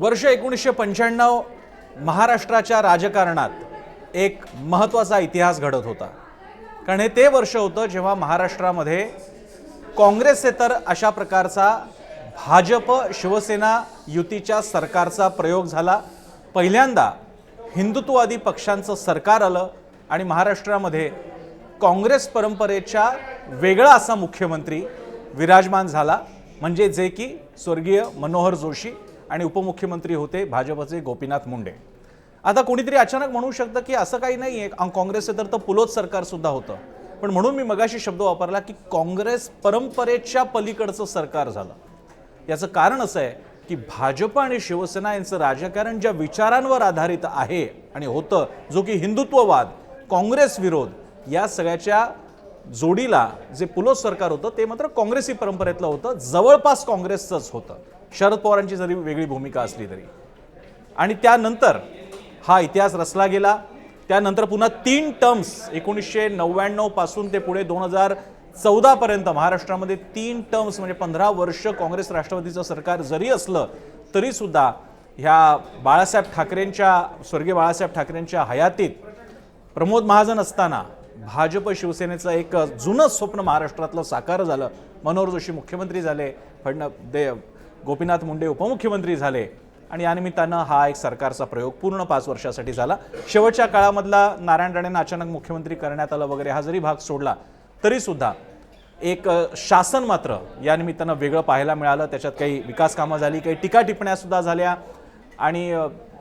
वर्ष एकोणीसशे पंच्याण्णव महाराष्ट्राच्या राजकारणात एक महत्त्वाचा इतिहास घडत होता. कारण हे ते वर्ष होतं जेव्हा महाराष्ट्रामध्ये काँग्रेसचे तर अशा प्रकारचा भाजप शिवसेना युतीच्या सरकारचा प्रयोग झाला. पहिल्यांदा हिंदुत्ववादी पक्षांचं सरकार आलं आणि महाराष्ट्रामध्ये काँग्रेस परंपरेच्या वेगळा असा मुख्यमंत्री विराजमान झाला. म्हणजे जे की स्वर्गीय मनोहर जोशी आणि उपमुख्यमंत्री होते भाजपचे गोपीनाथ मुंडे. आता कोणीतरी अचानक म्हणू शकतं की असं काही नाही आहे काँग्रेसचं तर पुलोत सरकारसुद्धा होतं. पण म्हणून मी मगाशी शब्द वापरला की काँग्रेस परंपरेच्या पलीकडचं सरकार झालं. याचं कारण असं आहे की भाजप आणि शिवसेना यांचं राजकारण ज्या विचारांवर आधारित आहे आणि होतं जो की हिंदुत्ववाद काँग्रेस विरोध या सगळ्याच्या जोडीला जे पुलोस सरकार होतं ते मात्र काँग्रेसी परंपरेतलं होतं. जवळपास काँग्रेसचंच होतं. शरद पवारांची जरी वेगळी भूमिका असली तरी. आणि त्यानंतर हा इतिहास रचला गेला. त्यानंतर पुन्हा तीन टर्म्स एकोणीसशे नव्याण्णवपासून ते पुढे दोन हजार चौदापर्यंत महाराष्ट्रामध्ये तीन टर्म्स म्हणजे पंधरा वर्ष काँग्रेस राष्ट्रवादीचं सरकार जरी असलं तरीसुद्धा ह्या बाळासाहेब ठाकरेंच्या स्वर्गीय बाळासाहेब ठाकरेंच्या हयातीत प्रमोद महाजन असताना भाजप शिवसेनेचं एक जुनं स्वप्न महाराष्ट्रातलं साकार झालं. मनोहर जोशी मुख्यमंत्री झाले फडण दे गोपीनाथ मुंडे उपमुख्यमंत्री झाले. आणि या निमित्तानं हा एक सरकारचा प्रयोग पूर्ण पाच वर्षासाठी झाला. शेवटच्या काळामधला नारायण राणेंना अचानक मुख्यमंत्री करण्यात आलं वगैरे हा जरी भाग सोडला तरीसुद्धा एक शासन मात्र या निमित्तानं वेगळं पाहायला मिळालं. त्याच्यात काही विकास कामं झाली काही टीका टिप्पण्यासुद्धा झाल्या. आणि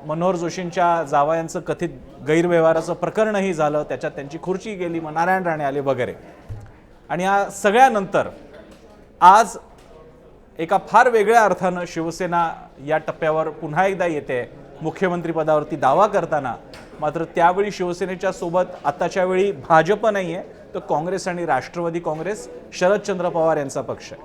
मनोहर जोशींच्या जावयांचं कथित गैरव्यवहाराचं प्रकरणही झालं त्याच्यात त्यांची खुर्ची गेली मग नारायण राणे आले वगैरे. आणि या सगळ्यानंतर आज एका फार वेगळ्या अर्थानं शिवसेना या टप्प्यावर पुन्हा एकदा येते. मुख्यमंत्रीपदावरती दावा करताना मात्र त्यावेळी शिवसेनेच्या सोबत आताच्या वेळी भाजप नाही आहे तर काँग्रेस आणि राष्ट्रवादी काँग्रेस शरदचंद्र पवार यांचा पक्ष आहे.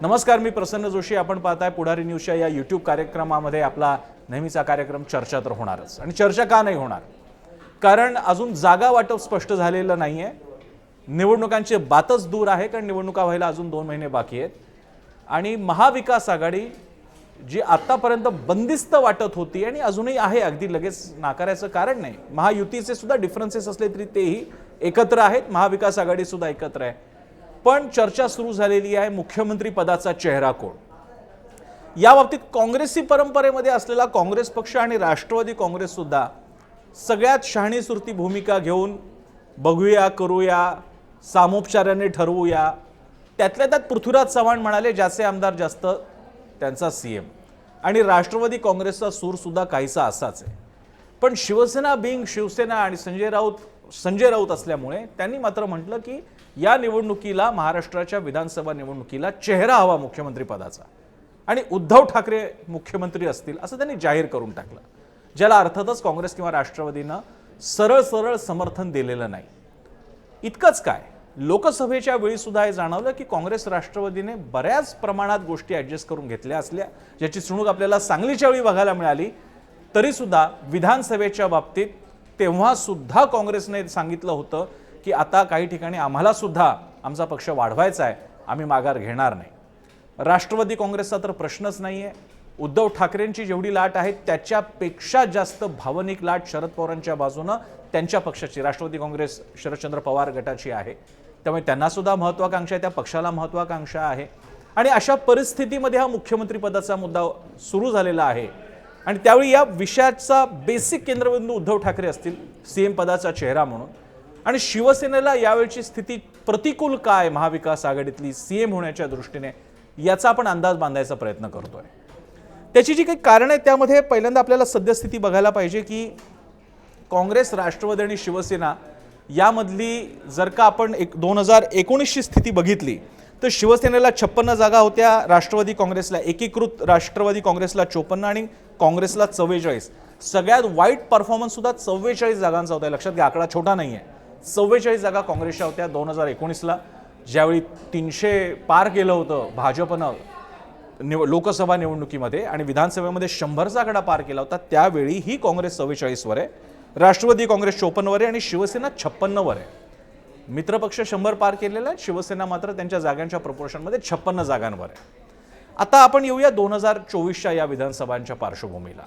नमस्कार मी प्रसन्न जोशी. आपण पाहताय पुढारी न्यूजच्या या यूट्यूब कार्यक्रमामध्ये आपला नेहमीचा कार्यक्रम चर्चा तर होणारच. आणि चर्चा का नाही होणार? कारण अजून जागा वाटप स्पष्ट झालेलं नाही आहे निवडणुकांचे बातच दूर आहे कारण निवडणुका व्हायला अजून दोन महिने बाकी आहेत. आणि महाविकास आघाडी जी आत्तापर्यंत बंदिस्त वाटत होती आणि अजूनही आहे अगदी लगेच नाकारायचं कारण नाही. महायुतीचे सुद्धा डिफरन्सेस असले तरी तेही एकत्र आहेत महाविकास आघाडी सुद्धा एकत्र आहे. पण चर्चा सुरू झालेली आहे मुख्यमंत्री पदाचा चेहरा कोण? या बाबतीत काँग्रेसी परंपरेमध्ये असलेला काँग्रेस पक्ष आणि राष्ट्रवादी काँग्रेससुद्धा सगळ्यात शहाणी सुरती भूमिका घेऊन बघूया करूया सामोपचाराने ठरवूया. त्यातल्या त्यात पृथ्वीराज चव्हाण म्हणाले ज्याचे आमदार जास्त त्यांचा सी एम आणि राष्ट्रवादी काँग्रेसचा सूरसुद्धा काहीसा असाच आहे. पण शिवसेना बिंग शिवसेना आणि संजय राऊत संजय राऊत असल्यामुळे त्यांनी मात्र म्हटलं की या निवडणुकीला महाराष्ट्राच्या विधानसभा निवडणुकीला चेहरा हवा मुख्यमंत्री पदाचा आणि उद्धव ठाकरे मुख्यमंत्री असतील असं त्यांनी जाहीर करून टाकलं ज्याला अर्थातच काँग्रेस किंवा राष्ट्रवादीनं सरळ सरळ समर्थन दिलेलं नाही. इतकंच काय लोकसभेच्या वेळीसुद्धा हे जाणवलं की काँग्रेस राष्ट्रवादीने बऱ्याच प्रमाणात गोष्टी ॲडजस्ट करून घेतल्या असल्या ज्याची चुणूक आपल्याला सांगलीच्या वेळी बघायला मिळाली तरीसुद्धा विधानसभेच्या बाबतीत तेव्हासुद्धा काँग्रेसने सांगितलं होतं की आता काही ठिकाणी आम्हालासुद्धा आमचा पक्ष वाढवायचा आहे आम्ही माघार घेणार नाही. राष्ट्रवादी काँग्रेसचा तर प्रश्नच नाही आहे उद्धव ठाकरेंची जेवढी लाट आहे त्याच्यापेक्षा जास्त भावनिक लाट शरद पवारांच्या बाजूनं त्यांच्या पक्षाची राष्ट्रवादी काँग्रेस शरदचंद्र पवार गटाची आहे. त्यामुळे त्यांनासुद्धा महत्त्वाकांक्षा आहे त्या पक्षाला महत्त्वाकांक्षा आहे. आणि अशा परिस्थितीमध्ये हा मुख्यमंत्रीपदाचा मुद्दा सुरू झालेला आहे. आणि त्यावेळी या विषयाचा बेसिक केंद्रबिंदू उद्धव ठाकरे असतील सी एम पदाचा चेहरा म्हणून. आणि शिवसेनेला यावेळची स्थिती प्रतिकूल काय? महाविकास आघाडीतली सी एम होण्याच्या दृष्टीने याचा आपण अंदाज बांधायचा प्रयत्न करतोय. त्याची जी काही कारणं आहेत त्यामध्ये पहिल्यांदा आपल्याला सद्यस्थिती बघायला पाहिजे की काँग्रेस राष्ट्रवादी आणि शिवसेना यामधली जर का आपण एक दोन हजार एकोणीसची स्थिती बघितली तर शिवसेनेला छप्पन्न जागा होत्या राष्ट्रवादी काँग्रेसला एकीकृत राष्ट्रवादी काँग्रेसला चोपन्न आणि काँग्रेसला चव्वेचाळीस. सगळ्यात वाईट परफॉर्मन्ससुद्धा चव्वेचाळीस जागांचा होता. लक्षात घ्या आकडा छोटा नाही आहे चव्वेचाळीस जागा काँग्रेसच्या होत्या दोन हजार एकोणीसला. ज्यावेळी तीनशे पार केलं होतं भाजपनं निव लोकसभा निवडणुकीमध्ये आणि विधानसभेमध्ये शंभरचा आकडा पार केला होता त्यावेळी ही काँग्रेस चव्वेचाळीसवर आहे. राष्ट्रवादी काँग्रेस चोपन्नवर आहे आणि शिवसेना छप्पन्नवर आहे. मित्रपक्ष शंभर पार केलेला आहे शिवसेना मात्र त्यांच्या जागांच्या प्रपोर्शनमध्ये छप्पन्न जागांवर आहे. आता आपण येऊया दोन हजार चोवीसच्या या विधानसभांच्या पार्श्वभूमीला.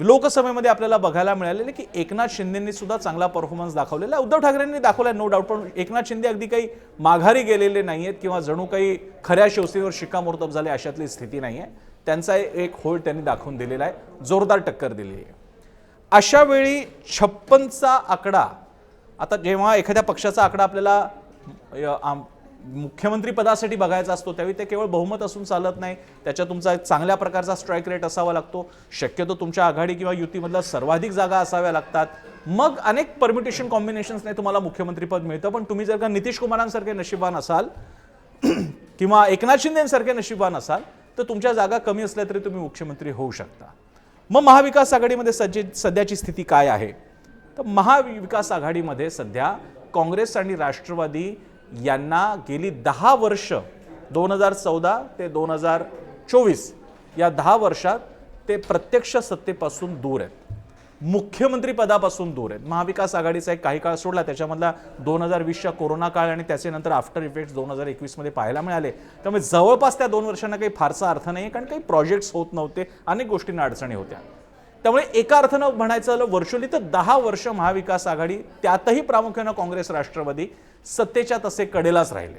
लोकसभेमध्ये आपल्याला बघायला मिळालेलं की एकनाथ शिंदेंनी सुद्धा चांगला परफॉर्मन्स दाखवलेला आहे. उद्धव ठाकरेंनी दाखवलाय नो डाऊट पण एकनाथ शिंदे अगदी काही माघारी गेलेले नाही आहेत किंवा जणू काही खऱ्या शिवसेनेवर शिक्कामोर्तब झाले अशातली स्थिती नाही आहे त्यांचा एक होल्ड त्यांनी दाखवून दिलेला आहे. जोरदार टक्कर दिलेली आहे. अशा वेळी छप्पनचा आकडा आता जेव्हा एखाद्या पक्षाचा आकडा आपल्याला आम- मुख्यमंत्री पदासाठी बघायचा असतो त्यावेळी ते केवळ बहुमत असून चालत नाही. त्याच्या तुमचा एक चांगल्या प्रकारचा स्ट्राईक रेट असावा लागतो. शक्यतो तुमच्या आघाडी किंवा युतीमधल्या सर्वाधिक जागा असाव्या लागतात. मग अनेक परमिटेशन कॉम्बिनेशन्सने तुम्हाला मुख्यमंत्रीपद मिळतं. पण तुम्ही जर का नितीश कुमारांसारखे नशिबान असाल किंवा एकनाथ शिंदेसारखे नशिबान असाल तर तुमच्या जागा कमी असल्या तरी तुम्ही मुख्यमंत्री होऊ शकता. मग महाविकास आघाडीमध्ये सज्ज सध्याची स्थिती काय आहे? तर महाविकास आघाडीमध्ये सध्या काँग्रेस आणि राष्ट्रवादी यांना गेली दहा वर्ष दोन हजार चौदा ते दोन हजार चोवीस या दहा वर्षात ते प्रत्यक्ष सत्तेपासून दूर आहेत. मुख्यमंत्री पदापासून दूर आहेत. महाविकास आघाडीचा एक काही काळ सोडला त्याच्यामधला दोन हजार वीसच्या कोरोना काळ आणि त्याचे नंतर आफ्टर इफेक्ट्स दोन हजार एकवीसमध्ये पाहायला मिळाले. त्यामुळे जवळपास त्या दोन वर्षांना काही फारसा अर्थ नाही कारण काही प्रोजेक्ट्स होत नव्हते अनेक गोष्टींना अडचणी होत्या. त्यामुळे एका अर्थानं म्हणायचं झालं वर्षोली तर दहा वर्ष महाविकास आघाडी त्यातही प्रामुख्यानं काँग्रेस राष्ट्रवादी सत्तेच्या तसे कडेलाच राहिले.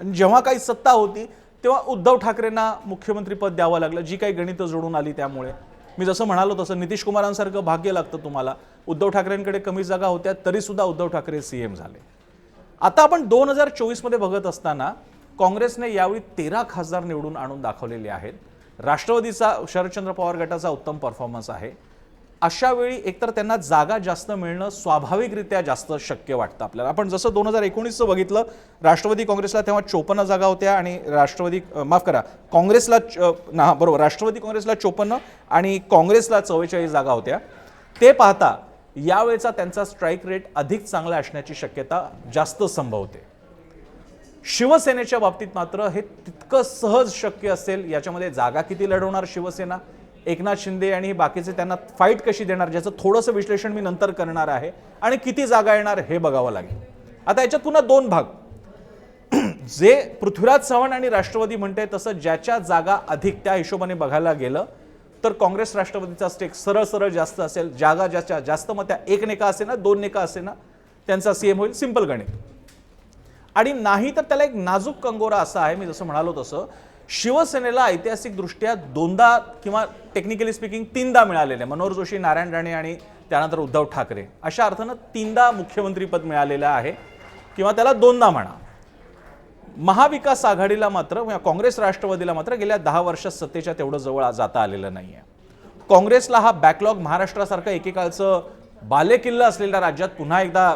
आणि जेव्हा काही सत्ता होती तेव्हा उद्धव ठाकरेंना मुख्यमंत्रीपद द्यावं लागलं जी काही गणितं जोडून आली त्यामुळे. मी जसं म्हणालो तसं नितीश कुमारांसारखं भाग्य लागतं तुम्हाला. उद्धव ठाकरेंकडे कमी जागा होत्या तरीसुद्धा उद्धव ठाकरे सीएम झाले. आता आपण दोन हजार चोवीसमध्ये बघत असताना काँग्रेसने यावेळी तेरा खासदार निवडून आणून दाखवलेले आहेत. राष्ट्रवादीचा शरदचंद्र पवार गटाचा उत्तम परफॉर्मन्स आहे. अशा वेळी एकतर त्यांना जागा जास्त मिळणं स्वाभाविकरित्या जास्त शक्य वाटतं आपल्याला. आपण जसं दोन हजार एकोणीसचं बघितलं राष्ट्रवादी काँग्रेसला तेव्हा चोपन्न जागा होत्या आणि राष्ट्रवादी माफ करा काँग्रेसला ना बरोबर राष्ट्रवादी काँग्रेसला चोपन्न आणि काँग्रेसला चव्वेचाळीस जागा होत्या. ते पाहता यावेळेचा त्यांचा स्ट्राईक रेट अधिक चांगला असण्याची शक्यता जास्त संभवते. शिवसेनेच्या बाबतीत मात्र हे तितकं सहज शक्य असेल याच्यामध्ये जागा किती लढवणार शिवसेना? एकनाथ शिंदे आणि बाकीचे त्यांना फाईट कशी देणार ज्याचं थोडंसं विश्लेषण मी नंतर करणार आहे आणि किती जागा येणार हे बघावं लागेल. आता याच्यात पुन्हा दोन भाग. जे पृथ्वीराज चव्हाण आणि राष्ट्रवादी म्हणते तसं ज्याच्या जागा अधिक त्या हिशोबाने बघायला गेलं तर काँग्रेस राष्ट्रवादीचा स्टेक सरळ सरळ जास्त असेल जागा ज्याच्या जास्त मग त्या एक नेका असे ना दोन नेका असे ना त्यांचा सीएम होईल सिंपल गणित. आणि नाही तर त्याला एक नाजूक कंगोरा असा आहे मी जसं म्हणालो तसं. शिवसेनेला ऐतिहासिकदृष्ट्या दोनदा किंवा टेक्निकली स्पीकिंग तीनदा मिळालेले आहे. मनोहर जोशी नारायण राणे आणि त्यानंतर उद्धव ठाकरे. अशा अर्थानं तीनदा मुख्यमंत्रीपद मिळालेलं आहे किंवा त्याला दोनदा म्हणा. महाविकास आघाडीला मात्र किंवा काँग्रेस राष्ट्रवादीला मात्र गेल्या दहा वर्षात सत्तेच्या तेवढं जवळ जाता आलेलं नाही आहे काँग्रेसला हा बॅकलॉग महाराष्ट्रासारखं एकेकाळचं बालेकिल्ला असलेल्या राज्यात पुन्हा एकदा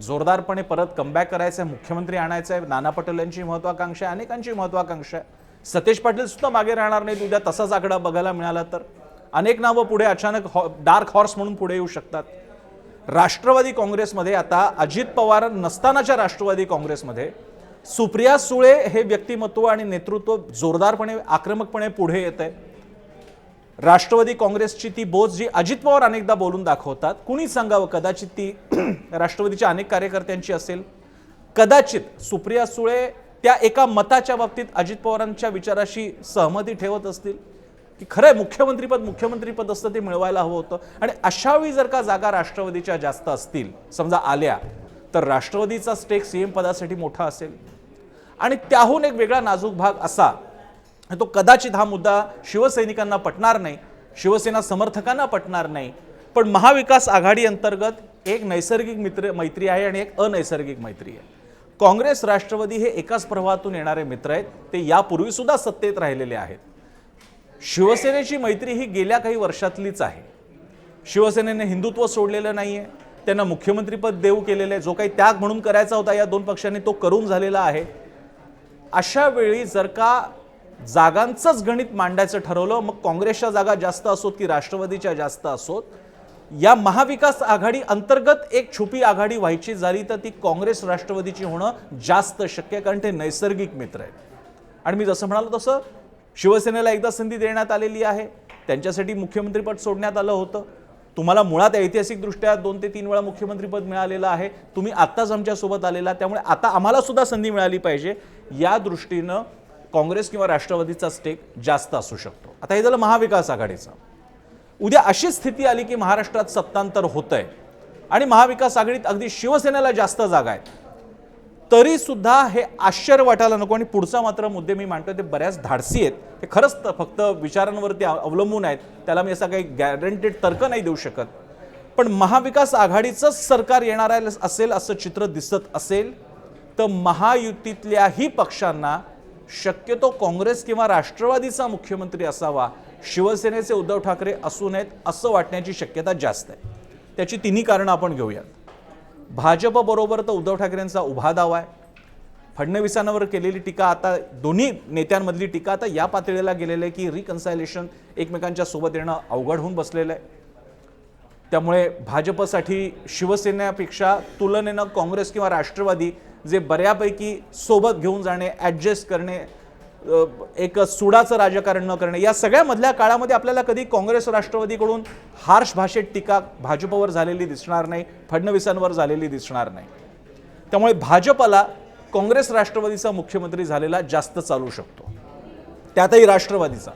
जोरदारपणे परत कमबॅक करायचं आहे मुख्यमंत्री आणायचं आहे नाना पटेल यांची महत्वाकांक्षा आहे अनेकांची महत्वाकांक्षा आहे. सतेज पाटील सुद्धा मागे राहणार नाहीत उद्या तसाच आकडा बघायला मिळाला तर. अनेक नावं पुढे अचानक हॉ डार्क हॉर्स म्हणून पुढे येऊ शकतात. राष्ट्रवादी काँग्रेसमध्ये आता अजित पवार नसतानाच्या राष्ट्रवादी काँग्रेसमध्ये. सुप्रिया सुळे हे व्यक्तिमत्व आणि नेतृत्व जोरदारपणे आक्रमकपणे पुढे येत आहे राष्ट्रवादी काँग्रेसची ती बोच जी अजित पवार अनेकदा बोलून दाखवतात कुणी सांगावं? कदाचित ती राष्ट्रवादीच्या अनेक कार्यकर्त्यांची असेल. कदाचित सुप्रिया सुळे त्या एका मताच्या बाबतीत अजित पवारांच्या विचाराशी सहमती ठेवत असतील. की खरंय मुख्यमंत्रीपद मुख्यमंत्रीपद असतं ते मिळवायला हवं होतं. आणि अशावेळी जर का जागा राष्ट्रवादीच्या जास्त असतील समजा आल्या तर राष्ट्रवादीचा स्टेक सीएम पदासाठी मोठा असेल. आणि त्याहून एक वेगळा नाजूक भाग असा तो कदाचित हा मुद्दा शिवसैनिकांना पटणार नाही शिवसेना समर्थकांना पटणार नाही. पण महाविकास आघाडी अंतर्गत एक नैसर्गिक मित्र मैत्री आहे आणि एक अनैसर्गिक मैत्री आहे. काँग्रेस राष्ट्रवादी हे एकाच प्रवाहातून येणारे मित्र आहेत ते यापूर्वीसुद्धा सत्तेत राहिलेले आहेत. शिवसेनेची मैत्री ही गेल्या काही वर्षातलीच आहे. शिवसेनेने हिंदुत्व सोडलेलं नाही आहे त्यांना मुख्यमंत्रीपद देऊ केलेलं आहे जो काही त्याग म्हणून करायचा होता या दोन पक्षांनी तो करून झालेला आहे. अशा वेळी जर का जागांचंच गणित मांडायचं ठरवलं मग काँग्रेसच्या जागा जास्त असोत की राष्ट्रवादीच्या जास्त असोत? या महाविकास आघाडी अंतर्गत एक छुपी आघाडी व्हायची झाली तर ती काँग्रेस राष्ट्रवादीची होणं जास्त शक्य आहे कारण ते नैसर्गिक मित्र आहेत. आणि मी जसं म्हणालो तसं शिवसेनेला एकदा संधी देण्यात आलेली आहे. त्यांच्यासाठी मुख्यमंत्रीपद सोडण्यात आलं होतं. तुम्हाला मुळात ऐतिहासिकदृष्ट्या दोन ते तीन वेळा मुख्यमंत्रीपद मिळालेलं आहे. तुम्ही आत्ताच आमच्यासोबत आलेला त्यामुळे आता आम्हाला सुद्धा संधी मिळाली पाहिजे. या दृष्टीनं काँग्रेस किंवा राष्ट्रवादीचा स्टेक जास्त असू शकतो. आता हे झालं महाविकास आघाडीचं. उद्या अशी स्थिती आली की महाराष्ट्रात सत्तांतर होतंय आणि महाविकास आघाडीत अगदी शिवसेनेला जास्त जागा आहेत. तरी सुद्धा हे आश्चर्य वाटायला नको आणि पुढचा मात्र मुद्दे मी मांडतो ते बऱ्याच धाडसी आहेत. हे खरंच तर फक्त विचारांवरती अव- अवलंबून आहेत. त्याला मी असा काही गॅरंटेड तर्क नाही देऊ शकत. पण महाविकास आघाडीचंच सरकार येणार असेल असं चित्र दिसत असेल तर महायुतीतल्याही पक्षांना शक्यतो काँग्रेस किंवा राष्ट्रवादीचा मुख्यमंत्री असावा शिवसेनेचे उद्धव ठाकरे असू नयेत असं वाटण्याची शक्यता जास्त आहे. त्याची तिन्ही कारणं आपण घेऊयात. भाजपबरोबर तर उद्धव ठाकरेंचा उभा दावा आहे. फडणवीसांवर केलेली टीका आता दोन्ही नेत्यांमधली टीका आता या पातळीला गेलेलं आहे की रिकन्सायलेशन एकमेकांच्या सोबत येणं अवघड होऊन बसलेलं आहे. त्यामुळे भाजपसाठी शिवसेनेपेक्षा तुलनेनं काँग्रेस किंवा राष्ट्रवादी जे बऱ्यापैकी सोबत घेऊन जाणे ॲडजस्ट करणे एक सुडाचं राजकारण न करणे या सगळ्यामधल्या काळामध्ये आपल्याला कधी काँग्रेस राष्ट्रवादीकडून हार्श भाषेत टीका भाजपवर झालेली दिसणार नाही फडणवीसांवर झालेली दिसणार नाही. त्यामुळे भाजपला काँग्रेस राष्ट्रवादीचा मुख्यमंत्री झालेला जास्त चालू शकतो. त्यातही राष्ट्रवादीचा.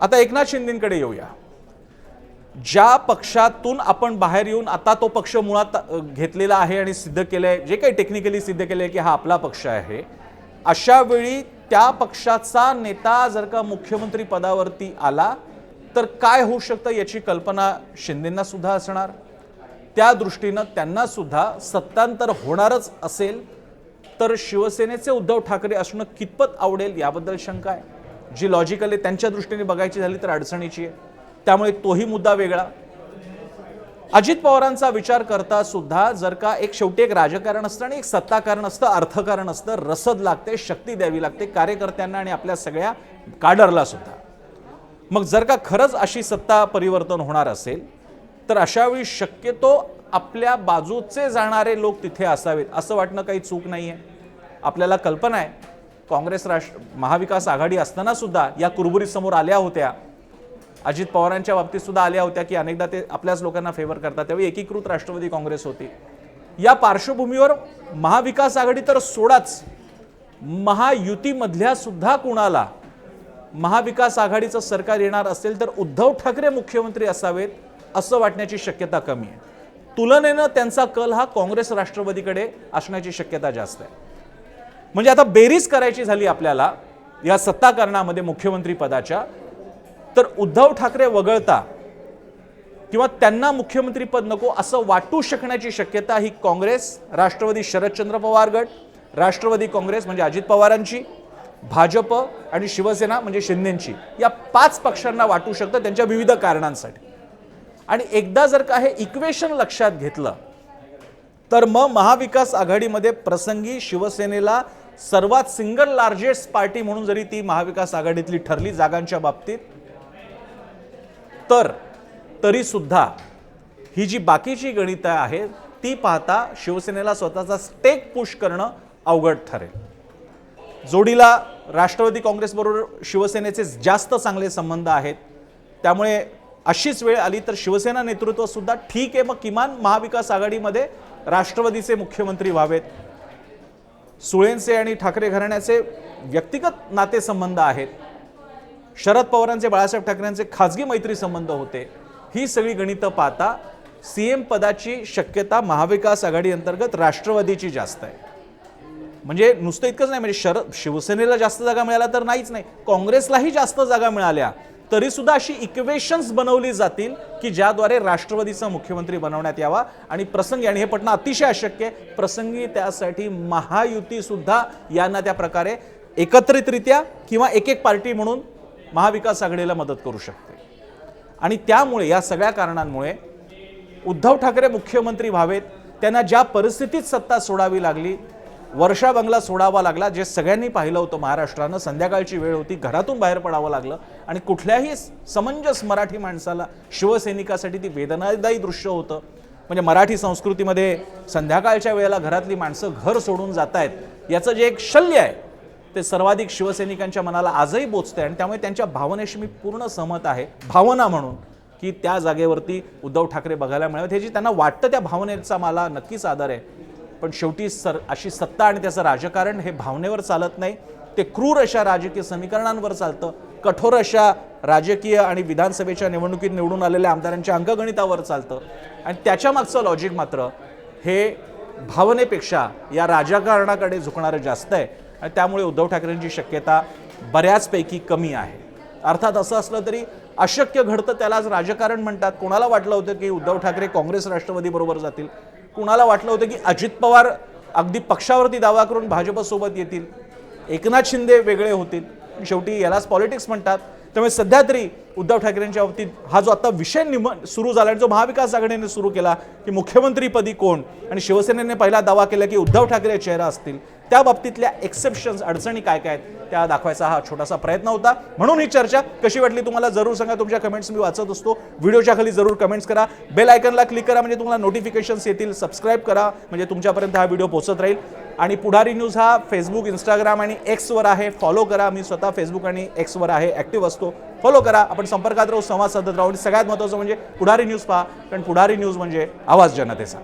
आता एकनाथ शिंदेकडे येऊया. ज्या पक्षातून आपण बाहेर येऊन आता तो पक्ष मुळात घेतलेला आहे आणि सिद्ध केलं आहे जे काही टेक्निकली सिद्ध केलं आहे की हा आपला पक्ष आहे अशा वेळी त्या पक्षाचा नेता जर का मुख्यमंत्री पदावरती आला तर काय होऊ शकतं याची कल्पना शिंदेंना सुद्धा असणार. त्या दृष्टीनं त्यांना सुद्धा सत्तांतर होणारच असेल तर शिवसेनेचे उद्धव ठाकरे असणं कितपत आवडेल याबद्दल शंका आहे. जी लॉजिकली त्यांच्या दृष्टीने बघायची झाली तर अडचणीची आहे. त्यामुळे तोही मुद्दा वेगळा. अजित पवारांचा विचार करता सुद्धा जर का एक शेवटी एक राजकारण असतं आणि एक सत्ताकारण असतं अर्थकारण असतं रसद लागते शक्ती द्यावी लागते कार्यकर्त्यांना आणि आपल्या सगळ्या काडरला सुद्धा. मग जर का खरंच अशी सत्ता परिवर्तन होणार असेल तर अशावेळी शक्यतो आपल्या बाजूचे जाणारे लोक तिथे असावेत असं वाटणं काही चूक नाही आहे आपल्याला कल्पना आहे काँग्रेस राष्ट्र महाविकास आघाडी असताना सुद्धा या कुरबुरीसमोर आल्या होत्या अजित पवारांच्या बाबतीत सुद्धा आल्या होत्या की अनेकदा ते आपल्याच लोकांना फेवर करतात. त्यावेळी एकीकृत राष्ट्रवादी काँग्रेस होती. या पार्श्वभूमीवर महाविकास आघाडी तर सोडाच. महायुतीमधल्या सुद्धा कुणाला महाविकास आघाडीचं सरकार येणार असेल तर उद्धव ठाकरे मुख्यमंत्री असावेत असं वाटण्याची शक्यता कमी आहे. तुलनेनं त्यांचा कल हा काँग्रेस राष्ट्रवादीकडे असण्याची शक्यता जास्त आहे. म्हणजे आता बेरीज करायची झाली आपल्याला या सत्ताकारणामध्ये मुख्यमंत्री पदाच्या तर उद्धव ठाकरे वगळता किंवा त्यांना मुख्यमंत्रीपद नको असं वाटू शकण्याची शक्यता ही काँग्रेस राष्ट्रवादी शरदचंद्र पवार गट राष्ट्रवादी काँग्रेस म्हणजे अजित पवारांची भाजप आणि शिवसेना म्हणजे शिंदेंची. या पाच पक्षांना वाटू शकतं त्यांच्या विविध कारणांसाठी. आणि एकदा जर का हे इक्वेशन लक्षात घेतलं तर मग महाविकास आघाडीमध्ये प्रसंगी शिवसेनेला सर्वात सिंगल लार्जेस्ट पार्टी म्हणून जरी ती महाविकास आघाडीतली ठरली जागांच्या बाबतीत तर तरीसुद्धा ही जी बाकीची गणितं आहेत ती पाहता शिवसेनेला स्वतःचा स्टेक पुश करणं अवघड ठरेल. जोडीला राष्ट्रवादी काँग्रेसबरोबर शिवसेनेचे जास्त चांगले संबंध आहेत. त्यामुळे अशीच वेळ आली तर शिवसेना नेतृत्वसुद्धा ठीक आहे. मग किमान महाविकास आघाडीमध्ये राष्ट्रवादीचे मुख्यमंत्री व्हावेत. सुळेंचे आणि ठाकरे घराण्याचे व्यक्तिगत नातेसंबंध आहेत. शरद पवारांचे बाळासाहेब ठाकरेंचे खाजगी मैत्री संबंध होते. ही सगळी गणितं पाहता सी एम पदाची शक्यता महाविकास आघाडी अंतर्गत राष्ट्रवादीची जास्त आहे. म्हणजे नुसतं इतकंच नाही म्हणजे शरद शिवसेनेला जास्त जागा मिळाल्या तर नाहीच नाही. काँग्रेसलाही जास्त जागा मिळाल्या. तरीसुद्धा अशी इक्वेशन्स बनवली जातील की ज्याद्वारे राष्ट्रवादीचा मुख्यमंत्री बनवण्यात यावा. आणि प्रसंगी आणि हे पटणं अतिशय अशक्य आहे प्रसंगी त्यासाठी महायुतीसुद्धा यांना त्या प्रकारे एकत्रितरित्या किंवा एक एक पार्टी म्हणून महाविकास आघाडीला मदत करू शकते. आणि त्यामुळे या सगळ्या कारणांमुळे उद्धव ठाकरे मुख्यमंत्री व्हावेत. त्यांना ज्या परिस्थितीत सत्ता सोडावी लागली वर्षा बंगला सोडावा लागला जे सगळ्यांनी पाहिलं होतं महाराष्ट्रानं संध्याकाळची वेळ होती घरातून बाहेर पडावं लागलं. आणि कुठल्याही समंजस मराठी माणसाला शिवसैनिकासाठी ती वेदनादायी दृश्य होतं. म्हणजे मराठी संस्कृतीमध्ये संध्याकाळच्या वेळेला घरातली माणसं घर सोडून जात आहेत याचं जे एक शल्य आहे ते सर्वाधिक शिवसैनिकांच्या मनाला आजही बोचते आणि त्यामुळे त्यांच्या भावनेशी मी पूर्ण सहमत आहे. भावना म्हणून की त्या जागेवरती उद्धव ठाकरे बघायला मिळावेत. हे जी त्यांना वाटतं त्या भावनेचा मला नक्कीच आदर आहे. पण शेवटी सर अशी सत्ता आणि त्याचं राजकारण हे भावनेवर चालत नाही. ते क्रूर अशा राजकीय समीकरणांवर चालतं. कठोर अशा राजकीय आणि विधानसभेच्या निवडणुकीत निवडून आलेल्या आमदारांच्या अंकगणितावर चालतं. आणि त्याच्या मागचं लॉजिक मात्र हे भावनेपेक्षा या राजकारणाकडे झुकणारं जास्त आहे. आणि त्यामुळे उद्धव ठाकरेंची शक्यता बऱ्याचपैकी कमी आहे. अर्थात असं असलं तरी अशक्य घडतं त्यालाच राजकारण म्हणतात. कोणाला वाटलं होतं की उद्धव ठाकरे काँग्रेस राष्ट्रवादीबरोबर जातील? कुणाला वाटलं होतं की अजित पवार अगदी पक्षावरती दावा करून भाजपसोबत येतील? एकनाथ शिंदे वेगळे होतील. शेवटी यालाच पॉलिटिक्स म्हणतात. त्यामुळे सध्या तरी उद्धव ठाकरेंच्या बाबतीत हा जो आता विषय निम सुरू झाला आणि जो महाविकास आघाडीने सुरू केला की मुख्यमंत्रीपदी कोण? आणि शिवसेनेने पहिला दावा केला की उद्धव ठाकरे चेहरा असतील. त्या बाबतीतल्या एक्सेप्शन्स अडचणी काय काय आहेत त्या दाखवायचा हा छोटासा प्रयत्न होता. म्हणून ही चर्चा कशी वाटली तुम्हाला जरूर सांगा. तुमच्या कमेंट्स मी वाचत असतो. व्हिडिओच्या खाली जरूर कमेंट्स करा. बेल आयकनला क्लिक करा म्हणजे तुम्हाला नोटिफिकेशन्स येतील. सबस्क्राईब करा म्हणजे तुमच्यापर्यंत हा व्हिडिओ पोहोचत राहील. आणि पुढारी न्यूज हा फेसबुक इंस्टाग्राम आणि एक्सवर आहे. फॉलो करा. मी स्वतः फेसबुक आणि एक्सवर आहे ॲक्टिव्ह असतो. फॉलो करा. आपण संपर्कात राहू संवाद साधत राहू. आणि सगळ्यात महत्त्वाचं म्हणजे पुढारी न्यूज पहा. कारण पुढारी न्यूज म्हणजे आवाज जनतेचा.